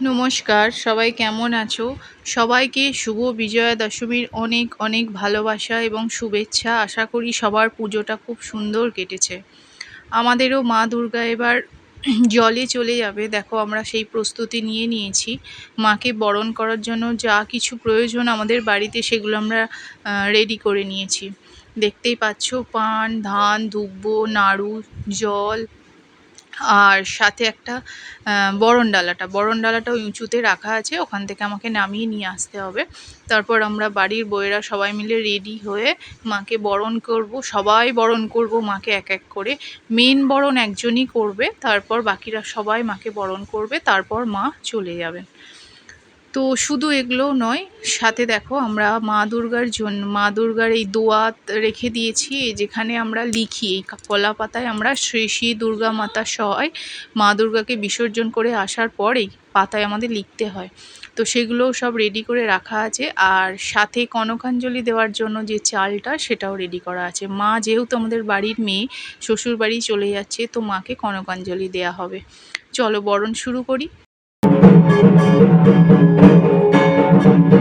নমস্কার, সবাই কেমন আছো? সবাইকে শুভ বিজয়া দশমীর অনেক অনেক ভালোবাসা এবং শুভেচ্ছা। আশা করি সবার পুজোটা খুব সুন্দর কেটেছে। আমাদেরও মা দুর্গা এবার জলে চলে যাবে। দেখো, আমরা সেই প্রস্তুতি নিয়ে নিয়েছি। মাকে বরণ করার জন্য যা কিছু প্রয়োজন আমাদের বাড়িতে সেগুলো আমরা রেডি করে নিয়েছি। দেখতেই পাচ্ছ, পান, ধান, দুব্ব, নাড়ু, জল আর সাথে একটা বরণ ডালাটা। বরণ ডালাটা উঁচুতে রাখা আছে, ওখান থেকে আমাকে নামিয়ে নিয়ে আসতে হবে। তারপর আমরা বাড়ির বইয়েরা সবাই মিলে রেডি হয়ে মাকে বরণ করব। সবাই বরণ করব মাকে এক এক করে। মেন বরণ একজনই করবে, তারপর বাকিরা সবাই মাকে বরণ করবে, তারপর মা চলে যাবেন তো শুধু এগুলো নয়, সাথে দেখো আমরা মা দুর্গার জন্য, মা দুর্গার এই দোয়াত রেখে দিয়েছি, যেখানে আমরা লিখি, এই কলা পাতায় আমরা শ্রী শ্রী দুর্গা মাতা সহায় মা দুর্গাকে বিসর্জন করে আসার পরেই পাতায় আমাদের লিখতে হয়। তো সেগুলোও সব রেডি করে রাখা আছে, আর সাথে কনকাঞ্জলি দেওয়ার জন্য যে চালটা সেটাও রেডি করা আছে। মা যেহেতু আমাদের বাড়ির মেয়ে শ্বশুর বাড়ি চলে যাচ্ছে, তো মাকে কনকাঞ্জলি দেয়া হবে। চলো বরণ শুরু করি। দেখতেই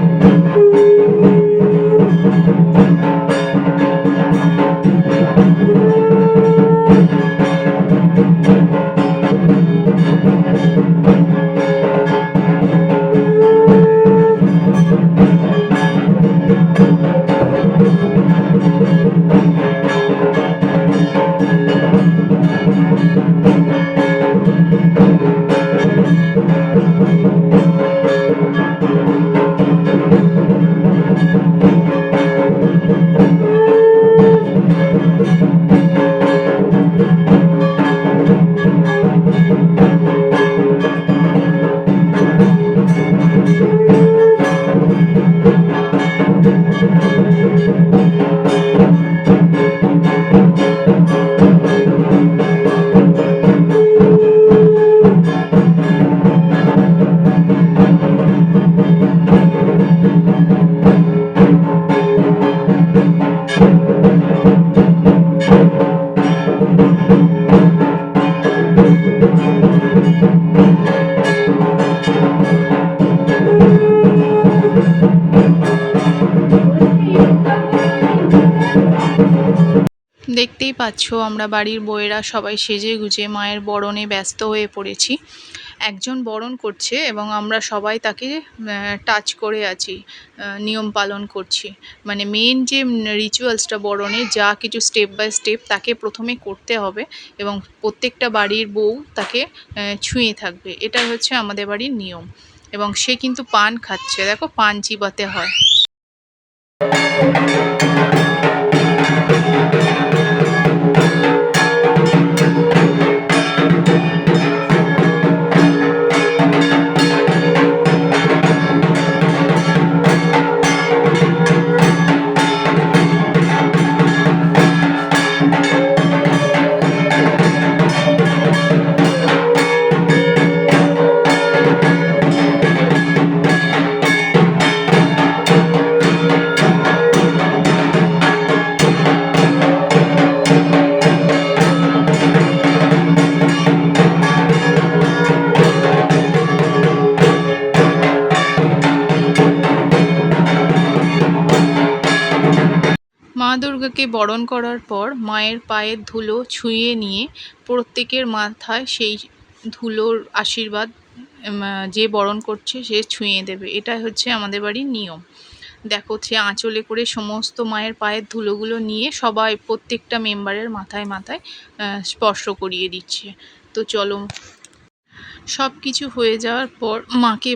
পাচ্ছ, আমরা বাড়ির বউয়েরা সবাই সেজে গুজে মায়ের বরণে ব্যস্ত হয়ে পড়েছি। একজন বরণ করছে এবং আমরা সবাই তাকে টাচ করে আছি নিয়ম পালন করছি। মানে মেন যে রিচুয়ালসটা বরণে, যা কিছু স্টেপ বাই স্টেপ তাকে প্রথমে করতে হবে এবং প্রত্যেকটা বাড়ির বউ তাকে ছুঁয়ে থাকবে। এটাই হচ্ছে আমাদের বাড়ির নিয়ম। এবং সে কিন্তু পান খাচ্ছে। দেখো, পান চিবাতে হয়। বরণ করার পর মায়ের পায়ের ধুলো ছুঁয়ে নিয়ে প্রত্যেকের মাথায় সেই ধুলোর আশীর্বাদ যে বরণ করছে সে ছুঁয়ে দেবে। এটা হচ্ছে আমাদের বাড়ির নিয়ম। দেখো, সে আঁচলে করে সমস্ত মায়ের পায়ের ধুলোগুলো নিয়ে সবাই প্রত্যেকটা মেম্বারের মাথায় মাথায় স্পর্শ করিয়ে দিচ্ছে। তো চলো সব কিছু হয়ে যাওয়ার পর মাকে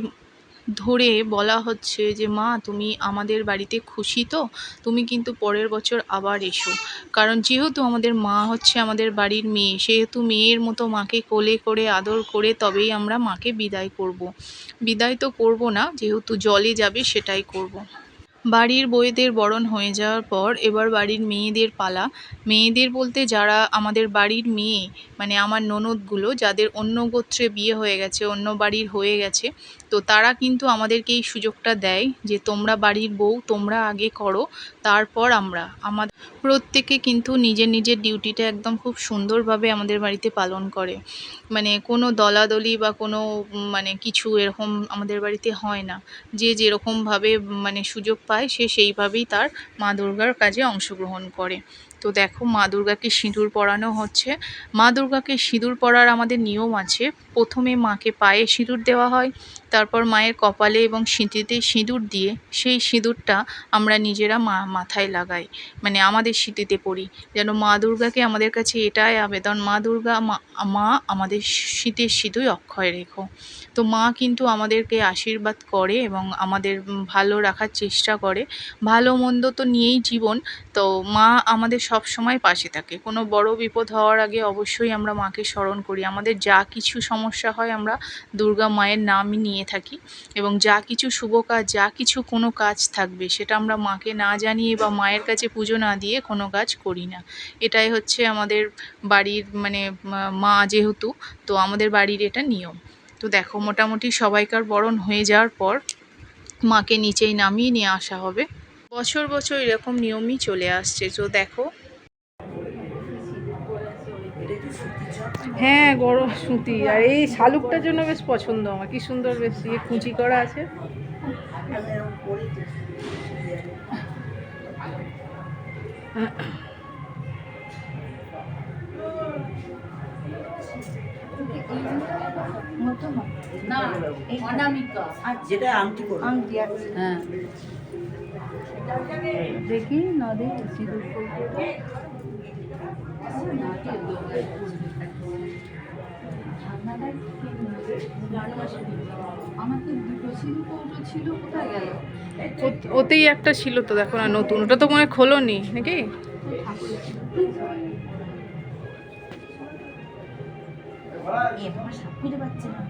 ধরে বলা হচ্ছে যে, মা, তুমি আমাদের বাড়িতে খুশি তো তুমি কিন্তু পরের বছর আবার এসো কারণ যেহেতু আমাদের মা হচ্ছে আমাদের বাড়ির মেয়ে, সেহেতু মেয়ের মতো মাকে কোলে করে, আদর করে তবেই আমরা মাকে বিদায় করব। বিদায় তো করব না, যেহেতু জলে যাবে সেটাই করব। বাড়ির বইদের বরণ হয়ে যাওয়ার পর এবার বাড়ির মেয়েদের পালা মেয়েদের বলতে যারা আমাদের বাড়ির মেয়ে মানে আমার ননদগুলো, যাদের অন্য গোত্রে বিয়ে হয়ে গেছে, অন্য বাড়ির হয়ে গেছে তো তারা কিন্তু আমাদেরকে এই সুযোগটা দেয় যে তোমরা বাড়ির বউ, তোমরা আগে করো, তারপর আমরা। আমাদের প্রত্যেকে কিন্তু নিজের নিজের ডিউটিটা একদম খুব সুন্দরভাবে আমাদের বাড়িতে পালন করে। মানে কোনো দলাদলি বা কোনো মানে কিছু এরকম আমাদের বাড়িতে হয় না। যে যেরকমভাবে মানে সুযোগ পায়, সে সেইভাবেই তার মা দুর্গার কাজে অংশগ্রহণ করে। তো দেখো, মা দুর্গাকে সিঁদুর পরানো হচ্ছে। মা দুর্গাকে সিঁদুর পরার আমাদের নিয়ম আছে। প্রথমে মাকে পায়ে সিঁদুর দেওয়া হয়। তারপর মায়ের কপালে এবং সিঁথিতে সিঁদুর দিয়ে সেই সিঁদুরটা আমরা নিজেরা মা, মাথায় লাগাই। মানে আমাদের সিঁথিতে পড়ি। যেন মা দুর্গাকে আমাদের কাছে এটাই আবেদন, মা দুর্গা, মা- মা আমাদের শীতের সিঁদুর অক্ষয় রেখো। তো মা কিন্তু আমাদেরকে আশীর্বাদ করে এবং আমাদের ভালো রাখার চেষ্টা করে। ভালো মন্দ তো নিয়েই জীবন। তো মা আমাদের সব সময় পাশে থাকে। কোনো বড় বিপদ হওয়ার আগে অবশ্যই আমরা মাকে স্মরণ করি। আমাদের যা কিছু সমস্যা হয় আমরা দুর্গা মায়ের নামই নিয়ে থাকি এবং যা কিছু শুভ কাজ, যা কিছু কোনো কাজ থাকবে, সেটা আমরা মাকে না জানিয়ে বা মায়ের কাছে পুজো না দিয়ে কোনো কাজ করি না। এটাই হচ্ছে আমাদের বাড়ির মানে মা যেহেতু, তো আমাদের বাড়ির এটা নিয়ম। তো দেখো, মোটামুটি সবাইকার বরণ হয়ে যাওয়ার পর মাকে নিচেই নামিয়ে নিয়ে আসা হবে। বছর বছর এরকম নিয়মই চলে আসছে। তো দেখো হ্যাঁ গরম সুতি। আর এই শালুকটার জন্য বেশ পছন্দ আমার। কি সুন্দর বেশ ইয়ে কুচি করা আছে। না অনামিকা। যেটা ওতেই একটা ছিল তো, দেখো না, নতুন। ওটা তো মনে খোলোনি, নাকি? সব খুঁজে পাচ্ছে না।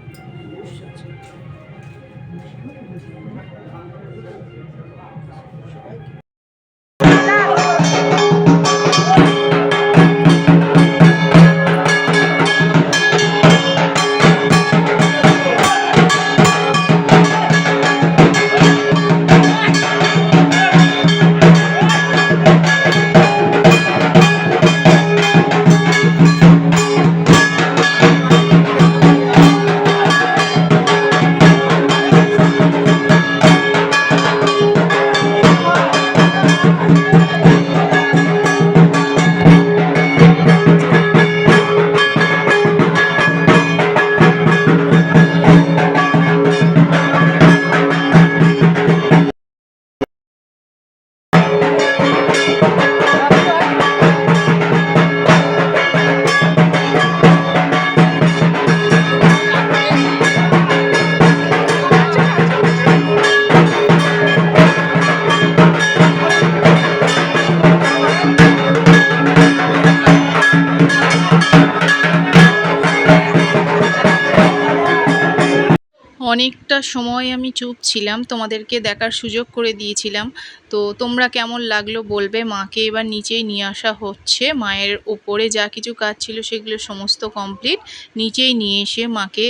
অনেকটা সময় আমি চুপ ছিলাম তোমাদেরকে দেখার সুযোগ করে দিয়েছিলাম। তো তোমরা কেমন লাগল বলবে? মাকে এবার নিচেই নিয়ে আসা হচ্ছে। মায়ের ওপরে যা কিছু কাজ ছিল সেগুলো সমস্ত কমপ্লিট নিচেই নিয়ে এসে মাকে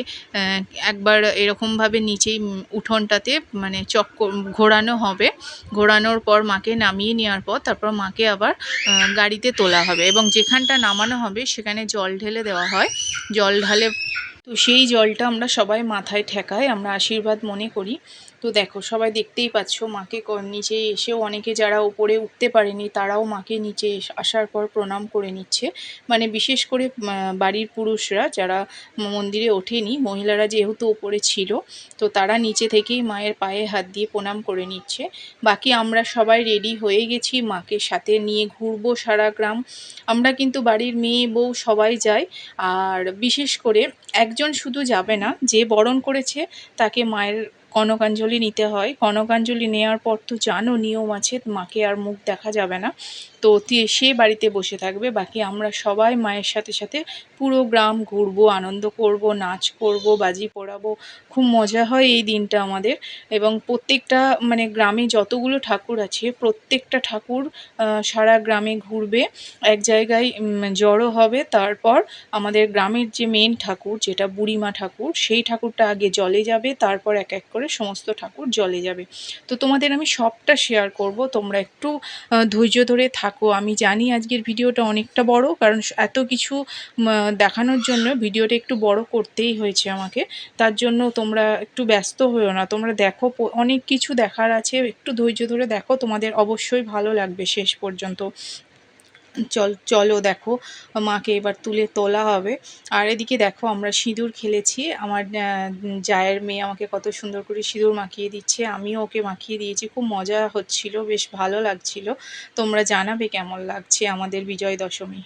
একবার এরকমভাবে নিচেই উঠোনটাতে মানে চক্কর, ঘোরানো হবে। ঘোরানোর পর মাকে নামিয়ে নেওয়ার পর তারপর মাকে আবার গাড়িতে তোলা হবে এবং যেখানটা নামানো হবে সেখানে জল ঢেলে দেওয়া হয়। জল ঢালে, তো সেই জলটা আমরা সবাই মাথায় ঠেকাই। আমরা আশীর্বাদ মনে করি। তো দেখো, সবাই দেখতেই পাচ্ছ মাকে নিচে এসেও অনেকে যারা উপরে উঠতে পারেনি, তারাও মাকে নিচে আসার পর প্রণাম করে নিচ্ছে। মানে বিশেষ করে বাড়ির পুরুষরা যারা মন্দিরে ওঠেনি, মহিলারা যেহেতু উপরে ছিল, তো তারা নিচে থেকেই মায়ের পায়ে হাত দিয়ে প্রণাম করে নিচ্ছে। বাকি আমরা সবাই রেডি হয়ে গেছি মাকে সাথে নিয়ে ঘুরবো সারা গ্রাম। আমরা কিন্তু বাড়ির মেয়ে, বউ সবাই যাই। আর বিশেষ করে একজন শুধু যাবে না, যে বরণ করেছে, তাকে মায়ের কনকাঞ্জলি নিতে হয়। কনকাঞ্জলি নেওয়ার পর তো জানো নিয়ম আছে, মাকে আর মুখ দেখা যাবে না। তো সে বাড়িতে বসে থাকবে। বাকি আমরা সবাই মায়ের সাথে সাথে পুরো গ্রাম ঘুরবো, আনন্দ করব, নাচ করব, বাজি পোড়াবো। খুব মজা হয় এই দিনটা আমাদের। এবং প্রত্যেকটা মানে গ্রামে যতগুলো ঠাকুর আছে, প্রত্যেকটা ঠাকুর সারা গ্রামে ঘুরবে। এক জায়গায় জড়ো হবে। তারপর আমাদের গ্রামের যে মেন ঠাকুর, যেটা বুড়িমা ঠাকুর, সেই ঠাকুরটা আগে জলে যাবে। তারপর এক এক করে সমস্ত ঠাকুর জলে যাবে। তো তোমাদের আমি সবটা শেয়ার করব। তোমরা একটু ধৈর্য ধরে থাকো। আমি জানি আজকের ভিডিওটা অনেকটা বড়, কারণ এত কিছু দেখানোর জন্য ভিডিওটা একটু বড় করতেই হয়েছে আমাকে। তার জন্য তোমরা একটু ব্যস্ত হয়েও না। তোমরা দেখো অনেক কিছু দেখার আছে। একটু ধৈর্য ধরে দেখো। তোমাদের অবশ্যই ভালো লাগবে শেষ পর্যন্ত। চল, চলো দেখো, মাকে এবার তুলে তোলা হবে। আর এদিকে দেখো, আমরা সিঁদুর খেলেছি। আমার জায়ের মেয়ে আমাকে কত সুন্দর করে সিঁদুর মাখিয়ে দিচ্ছে। আমিও ওকে মাখিয়ে দিয়েছি। খুব মজা হচ্ছিল, বেশ ভালো লাগছিল। তোমরা জানাবে কেমন লাগছে আমাদের বিজয় দশমী।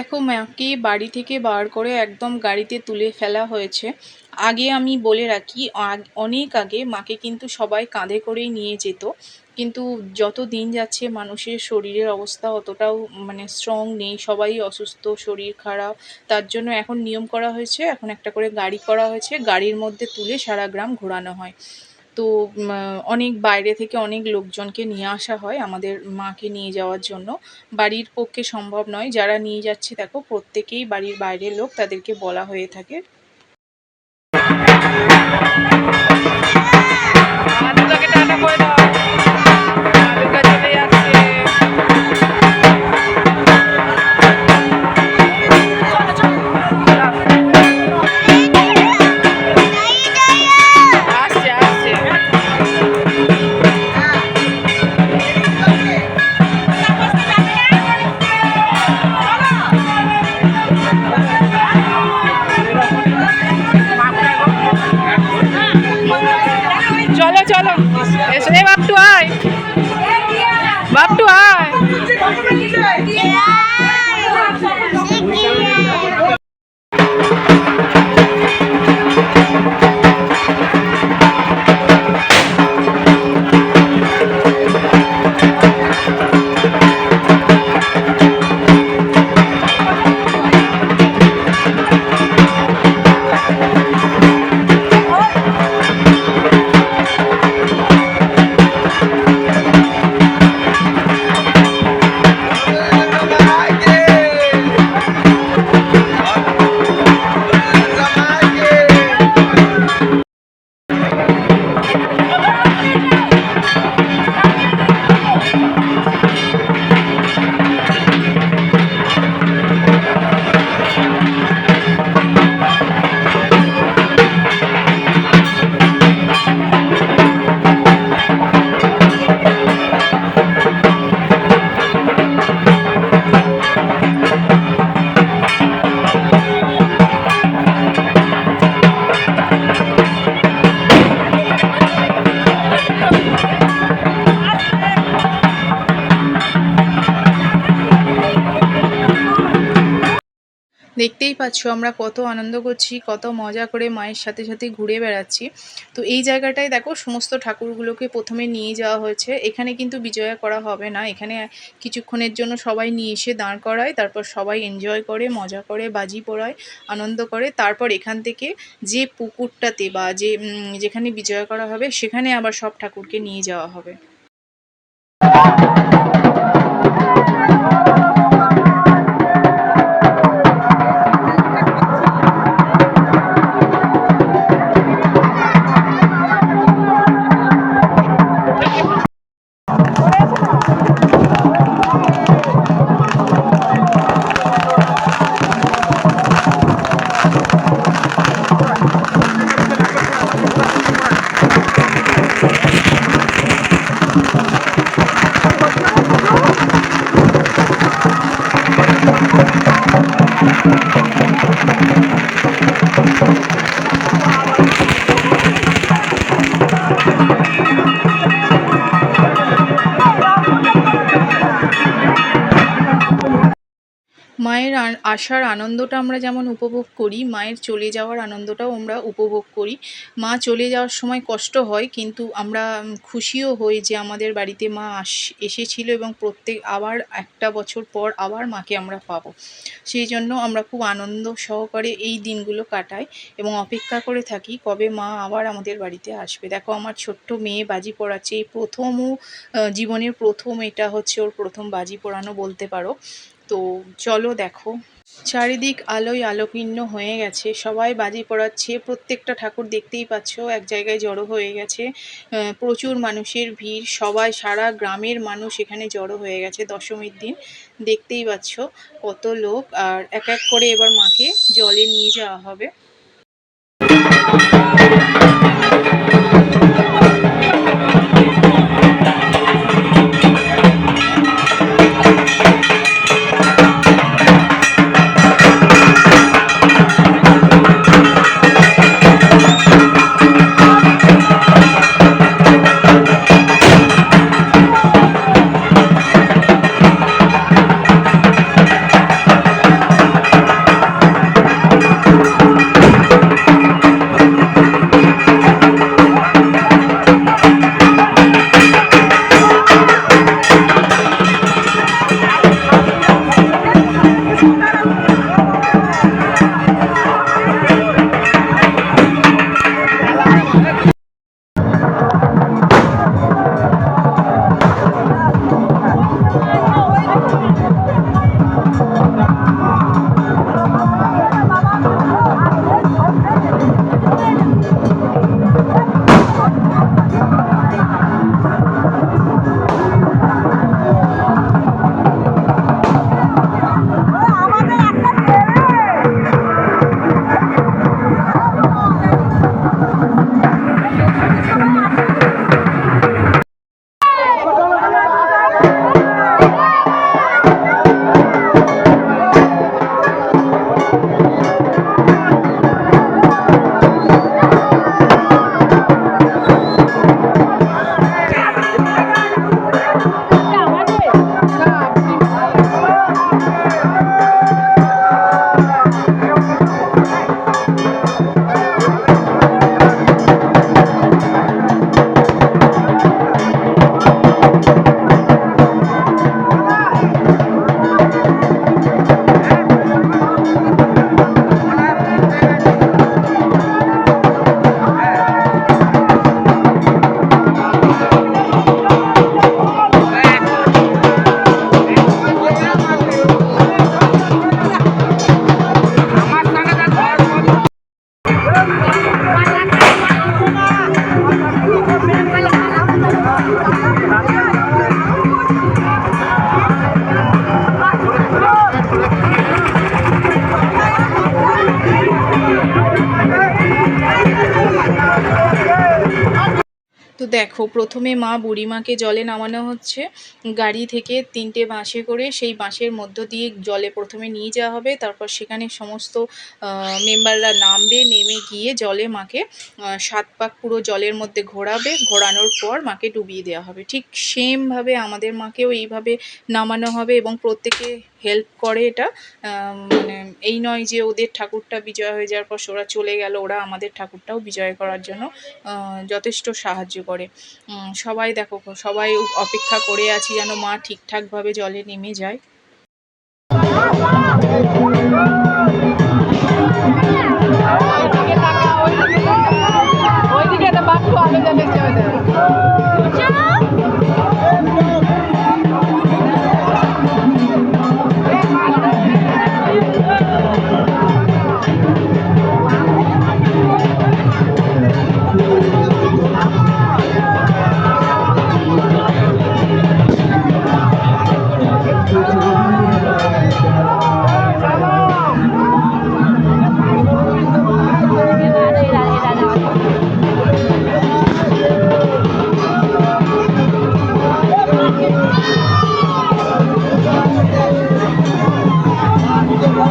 দেখো মাকে বাড়ি থেকে বার করে একদম গাড়িতে তুলে ফেলা হয়েছে। আগে আমি বলে রাখি অনেক আগে মাকে কিন্তু সবাই কাঁধে করেই নিয়ে যেত। কিন্তু যত দিন যাচ্ছে মানুষের শরীরের অবস্থা অতটাও মানে স্ট্রং নেই, সবাই অসুস্থ, শরীর খারাপ। তার জন্য এখন নিয়ম করা হয়েছে, এখন একটা করে গাড়ি করা হয়েছে, গাড়ির মধ্যে তুলে সারা গ্রাম ঘোরানো হয়। তো অনেক বাইরে থেকে অনেক লোকজনকে নিয়ে আসা হয় আমাদের মাকে নিয়ে যাওয়ার জন্য। বাড়ির পক্ষে সম্ভব নয়। যারা নিয়ে যাচ্ছে, দেখো, প্রত্যেকেই বাড়ির বাইরের লোক, তাদেরকে বলা হয়ে থাকে। পাচ্ছ, আমরা কত আনন্দ করছি, কত মজা করে মায়ের সাথে সাথে ঘুরে বেড়াচ্ছি। তো এই জায়গাটায় দেখো, সমস্ত ঠাকুরগুলোকে প্রথমে নিয়ে যাওয়া হয়েছে। এখানে কিন্তু বিজয়া করা হবে না। এখানে কিছুক্ষণের জন্য সবাই নিয়ে এসে দাঁড় করায়, তারপর সবাই এনজয় করে, মজা করে, বাজি পড়ায়, আনন্দ করে। তারপর এখান থেকে যে পুকুরটাতে বা যে যেখানে বিজয়া করা হবে, সেখানে আবার সব ঠাকুরকে নিয়ে যাওয়া হবে। আসার আনন্দটা আমরা যেমন উপভোগ করি, মায়ের চলে যাওয়ার আনন্দটাও আমরা উপভোগ করি। মা চলে যাওয়ার সময় কষ্ট হয়, কিন্তু আমরা খুশিও হই যে আমাদের বাড়িতে মা আস, এসেছিল এবং প্রত্যেক, আবার একটা বছর পর আবার মাকে আমরা পাবো। সেই জন্য আমরা খুব আনন্দ সহকারে এই দিনগুলো কাটাই এবং অপেক্ষা করে থাকি কবে মা আবার আমাদের বাড়িতে আসবে। দেখো, আমার ছোট্ট মেয়ে বাজি পড়াচ্ছে। এই প্রথমও জীবনের প্রথম, এটা হচ্ছে ওর প্রথম বাজি পড়ানো বলতে পারো। তো চলো দেখো। চারিদিক আলোয় আলোকীর্ণ হয়ে গেছে। সবাই বাজি পড়াচ্ছে। প্রত্যেকটা ঠাকুর দেখতেই পাচ্ছ, এক জায়গায় জড়ো হয়ে গেছে। প্রচুর মানুষের ভিড়। সবাই, সারা গ্রামের মানুষ এখানে জড়ো হয়ে গেছে দশমীর দিন। দেখতেই পাচ্ছ কত লোক। আর এক এক করে এবার মাকে জলে নিয়ে যাওয়া হবে। প্রথমে মা বুড়িমাকে জলে নামানো হচ্ছে। গাড়ি থেকে তিনটে বাঁশে করে সেই বাঁশের মধ্য দিয়ে জলে প্রথমে নিয়ে যাওয়া হবে। তারপর সেখানে সমস্ত মেম্বাররা নামবে, নেমে গিয়ে জলে মাকে সাত পাক পুরো জলের মধ্যে ঘোরাবে। ঘোরানোর পর মাকে ডুবিয়ে দেওয়া হবে। ঠিক সেমভাবে আমাদের মাকেও এইভাবে নামানো হবে এবং প্রত্যেকে হেল্প করে এটা। মানে এই নয় যে ওদের ঠাকুরটা বিজয় হয়ে যাওয়ার পর ওরা চলে গেল, ওরা আমাদের ঠাকুরটাও বিজয় করার জন্য যথেষ্ট সাহায্য করে। সবাই দেখো, সবাই অপেক্ষা করে আছি যেন মা ঠিকঠাকভাবে জলে নেমে যায়।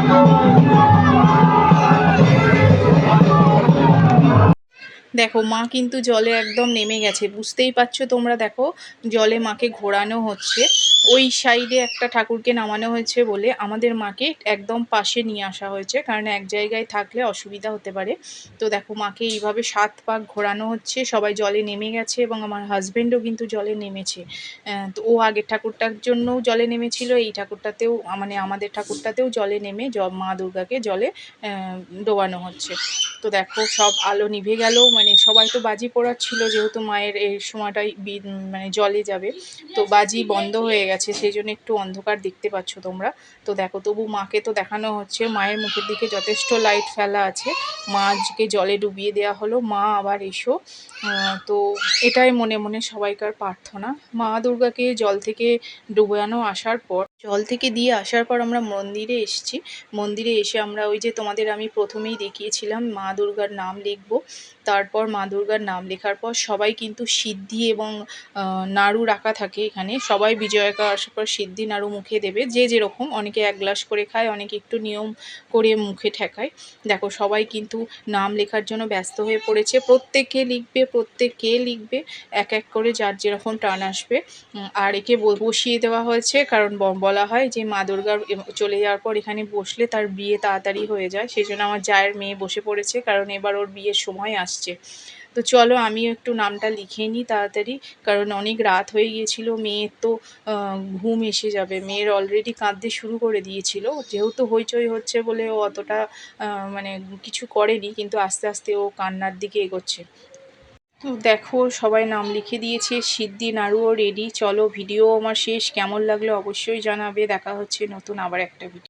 Thank you. দেখো, মা কিন্তু জলে একদম নেমে গেছে। বুঝতেই পারছ তোমরা, দেখো, জলে মাকে ঘোরানো হচ্ছে। ওই সাইডে একটা ঠাকুরকে নামানো হয়েছে বলে আমাদের মাকে একদম পাশে নিয়ে আসা হয়েছে, কারণ এক জায়গায় থাকলে অসুবিধা হতে পারে। তো দেখো, মাকে এইভাবে সাত পাক ঘোরানো হচ্ছে। সবাই জলে নেমে গেছে এবং আমার হাজব্যান্ডও কিন্তু জলে নেমেছে। তো ও আগের ঠাকুরটার জন্যও জলে নেমেছিল, এই ঠাকুরটাতেও মানে আমাদের ঠাকুরটাতেও জলে নেমে মা দুর্গাকে জলে ডোবানো হচ্ছে। তো দেখো, সব আলো নিভে গেল মানে সবাই তো বাজি পোড়াচ্ছিল যেহেতু মায়ের এই সময়টাই মানে জলে যাবে। তো বাজি বন্ধ হয়ে গেছে, সেই জন্য একটু অন্ধকার দেখতে পাচ্ছ তোমরা। তো দেখো, তবু মাকে তো দেখানো হচ্ছে, মায়ের মুখের দিকে যথেষ্ট লাইট ফেলা আছে। মা আজকে জলে ডুবিয়ে দেওয়া হলো, মা আবার এসো। তো এটাই মনে মনে সবাইকার প্রার্থনা। মা দুর্গাকে জল থেকে ডুবানো আসার পর, জল থেকে দিয়ে আসার পর আমরা মন্দিরে এসেছি। মন্দিরে এসে আমরা ওই যে তোমাদের আমি প্রথমেই দেখিয়েছিলাম, মা দুর্গার নাম লিখব। তারপর মা দুর্গার নাম লেখার পর সবাই কিন্তু সিদ্ধি এবং নাড়ু রাখা থাকে এখানে। সবাই বিজয়াকা আসার পর সিদ্ধি নাড়ু মুখে দেবে। যে যেরকম, অনেকে এক গ্লাস করে খায়, অনেকে একটু নিয়ম করে মুখে ঠেকায়। দেখো, সবাই কিন্তু নাম লেখার জন্য ব্যস্ত হয়ে পড়েছে। প্রত্যেকে লিখবে প্রত্যেকে লিখবে, এক এক করে যার যেরকম টান আসবে। আর একে বসিয়ে দেওয়া হয়েছে। কারণ বলা হয় যে, মা দুর্গার চলে যাওয়ার পর এখানে বসলে তার বিয়ে তাড়াতাড়ি হয়ে যায়। সেই জন্য আমার জায়ের মেয়ে বসে পড়েছে। কারণ এবার ওর বিয়ের সময় আসছে। তো চলো আমিও একটু নামটা লিখে নিই তাড়াতাড়ি, কারণ অনেক রাত হয়ে গিয়েছিল মেয়ের তো ঘুম এসে যাবে। মেয়ের অলরেডি কাঁদতে শুরু করে দিয়েছিল, যেহেতু হইচই হচ্ছে বলে ও অতটা মানে কিছু করেনি, কিন্তু আস্তে আস্তে ও কান্নার দিকে এগোচ্ছে। তো দেখো, সবাই নাম লিখে দিয়েছে সিদ্ধি নাড়ুও রেডি চলো ভিডিও আমার শেষ। কেমন লাগল অবশ্যই জানাবে। দেখা হচ্ছে নতুন আবার একটা ভিডিও